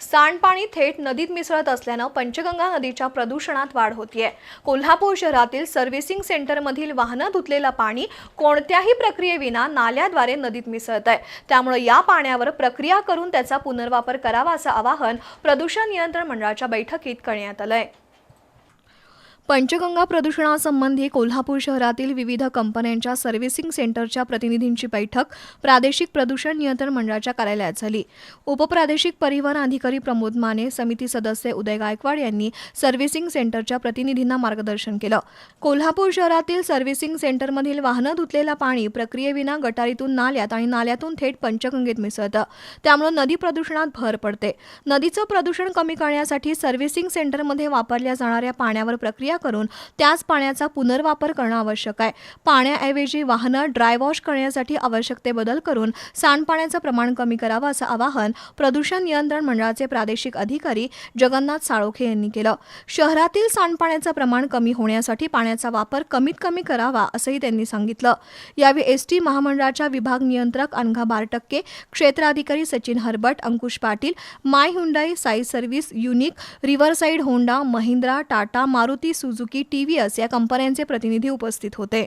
सांडपाणी थेट नदीत मिसळत असल्यानं पंचगंगा नदीच्या प्रदूषणात वाढ होतीये. कोल्हापूर शहरातील सर्व्हिसिंग सेंटरमधील वाहनं धुतलेलं पाणी कोणत्याही प्रक्रियेविना नाल्याद्वारे नदीत मिसळत आहे त्यामुळे या पाण्यावर प्रक्रिया करून त्याचा पुनर्वापर करावा असं आवाहन प्रदूषण नियंत्रण मंडळाच्या बैठकीत करण्यात आलंय. पंचगंगा प्रदूषणासंबंधी कोल्हापूर शहरातील विविध कंपन्यांच्या सर्व्हिसिंग सेंटरच्या प्रतिनिधींची बैठक प्रादेशिक प्रदूषण नियंत्रण मंडळाच्या कार्यालयात झाली. उपप्रादेशिक परिवहन अधिकारी प्रमोद माने समिती सदस्य उदय गायकवाड यांनी सर्व्हिसिंग सेंटरच्या प्रतिनिधींना मार्गदर्शन केलं. कोल्हापूर शहरातील सर्व्हिसिंग सेंटरमधील वाहनं धुतलेलं पाणी प्रक्रियेविना गटारीतून नाल्यात आणि नाल्यातून थेट पंचगंगेत मिसळतं. त्यामुळे नदी प्रदूषणात भर पडते. नदीचं प्रदूषण कमी करण्यासाठी सर्व्हिसिंग सेंटरमध्ये वापरल्या जाणाऱ्या पाण्यावर प्रक्रिया करून त्याच पाण्याचा पुनर्वापर करणं आवश्यक आहे. पाण्याऐवजी वाहनं ड्राय वॉश करण्यासाठी आवश्यक ते बदल करून सांडपाण्याचं प्रमाण कमी करावं असं आवाहन प्रदूषण नियंत्रण मंडळाचे प्रादेशिक अधिकारी जगन्नाथ साळोखे यांनी केलं. शहरातील सांडपाण्याचं प्रमाण कमी होण्यासाठी पाण्याचा वापर कमीत कमी करावा असंही त्यांनी सांगितलं. यावेळी एस टी महामंडळाच्या विभाग नियंत्रक अनघा बारटक्के क्षेत्राधिकारी Sachin Harbat Ankush Patil my Hyundai Sai service unique riverside Honda Mahindra Tata Maruti सु सुझुकी टीव्हीएस या कंपन्यांचे प्रतिनिधी उपस्थित होते.